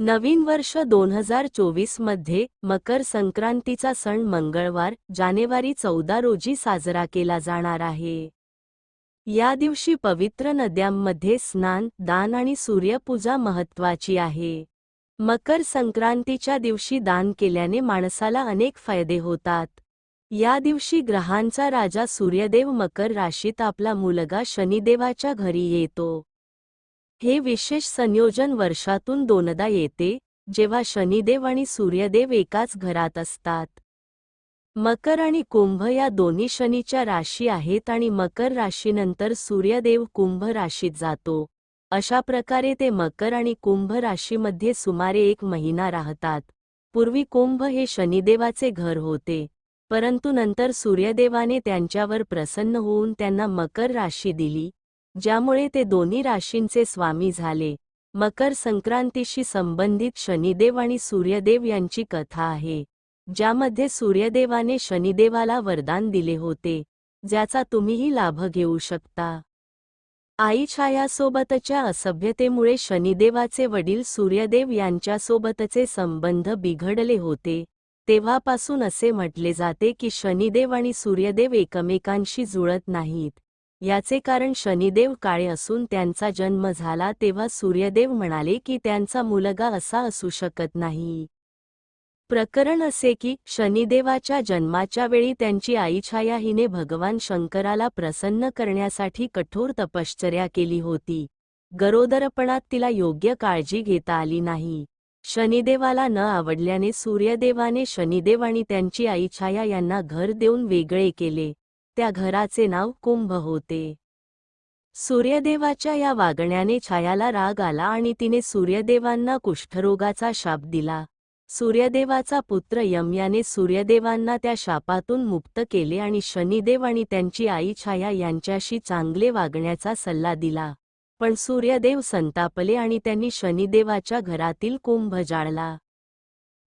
नवीन वर्ष दोन हजार चोवीसमध्ये मकर संक्रांतीचा सण मंगळवार जानेवारी चौदा रोजी साजरा केला जाणार आहे. या दिवशी पवित्र नद्यांमध्ये स्नान दान आणि सूर्यपूजा महत्वाची आहे. मकर संक्रांतीच्या दिवशी दान केल्याने माणसाला अनेक फायदे होतात. या दिवशी ग्रहांचा राजा सूर्यदेव मकर राशीत आपला मुलगा शनिदेवाच्या घरी येतो. हे विशेष संयोजन वर्षातून दोनदा येते जेव्हा शनिदेव आणि सूर्यदेव एकाच घरात असतात. मकर आणि कुंभ या दोन्ही शनीच्या राशी आहेत आणि मकर राशीनंतर सूर्यदेव कुंभ राशीत जातो. अशा प्रकारे ते मकर आणि कुंभ राशीमध्ये सुमारे एक महिना राहतात. पूर्वी कुंभ हे शनिदेवाचे घर होते. परंतु नंतर सूर्यदेवाने त्यांच्यावर प्रसन्न होऊन त्यांना मकर राशी दिली. ज्यामुळे ते दोन्ही राशींचे स्वामी झाले. मकर संक्रांतीशी संबंधित शनिदेव आणि सूर्यदेव यांची कथा आहे. ज्यामध्ये सूर्यदेवाने शनिदेवाला वरदान दिले होते ज्याचा तुम्हीही लाभ घेऊ शकता. आई छायासोबतच्या असभ्यतेमुळे शनिदेवाचे वडील सूर्यदेव यांच्यासोबतचे संबंध बिघडले होते. तेव्हापासून असे म्हटले जाते की शनिदेव आणि सूर्यदेव एकमेकांशी जुळत नाहीत. याचे कारण शनिदेव काळे असून त्यांचा जन्म झाला तेव्हा सूर्यदेव म्हणाले की त्यांचा मुलगा असा असू शकत नाही. प्रकरण असे की शनिदेवाच्या जन्माच्या वेळी त्यांची आई छाया हिने भगवान शंकराला प्रसन्न करण्यासाठी कठोर तपश्चर्या केली होती. गरोदरपणात तिला योग्य काळजी घेता आली नाही. शनिदेवाला न आवडल्याने सूर्यदेवाने शनिदेव आणि त्यांची आई छाया यांना घर देऊन वेगळे केले. त्या घराचे नाव कुंभ होते. सूर्यदेवाच्या या वागण्याने छायाला राग आला आणि तिने सूर्यदेवांना कुष्ठरोगाचा शाप दिला. सूर्यदेवाचा पुत्र यम्याने सूर्यदेवांना त्या शापातून मुक्त केले आणि शनिदेव आणि त्यांची आई छाया यांच्याशी चांगले वागण्याचा सल्ला दिला. पण सूर्यदेव संतापले आणि त्यांनी शनिदेवाच्या घरातील कुंभ जाळला.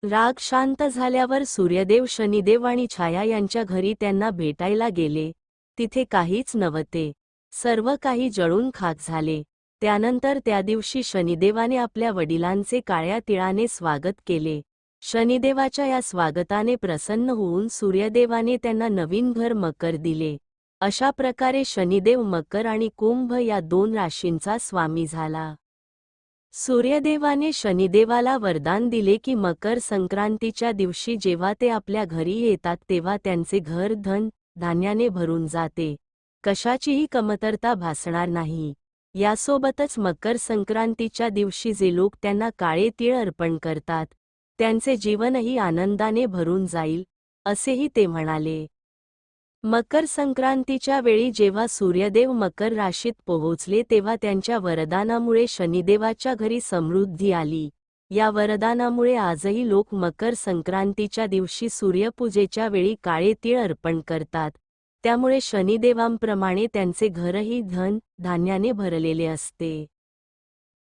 राग शांत झाल्यावर सूर्यदेव शनिदेव आणि छाया यांच्या घरी त्यांना भेटायला गेले. तिथे काहीच नव्हते. सर्व काही जळून खाक झाले. त्यानंतर त्या दिवशी शनिदेवाने आपल्या वडिलांचे काळ्या तिळाने स्वागत केले. शनिदेवाच्या या स्वागताने प्रसन्न होऊन सूर्यदेवाने त्यांना नवीन घर मकर दिले. अशा प्रकारे शनिदेव मकर आणि कुंभ या दोन राशींचा स्वामी झाला. सूर्यदेवाने शनिदेवाला वरदान दिले की मकर संक्रांतीच्या दिवशी जेव्हा ते आपल्या घरी येतात तेव्हा त्यांचे घर धन धान्याने भरून जाते. कशाचीही कमतरता भासणार नाही. यासोबतच मकर संक्रांतीच्या दिवशी जे लोक त्यांना काळे तीळ अर्पण करतात त्यांचे जीवनही आनंदाने भरून जाईल असेही ते म्हणाले. मकर संक्रांतीच्या वेळी जेव्हा सूर्यदेव मकर राशीत पोहोचले तेव्हा त्यांच्या वरदानामुळे शनिदेवाच्या घरी समृद्धी आली. या वरदानामुळे आजही लोक मकर संक्रांतीच्या दिवशी सूर्यपूजेच्या वेळी काळे तीळ अर्पण करतात. त्यामुळे शनिदेवांप्रमाणे त्यांचे घरही धन धान्याने भरलेले असते.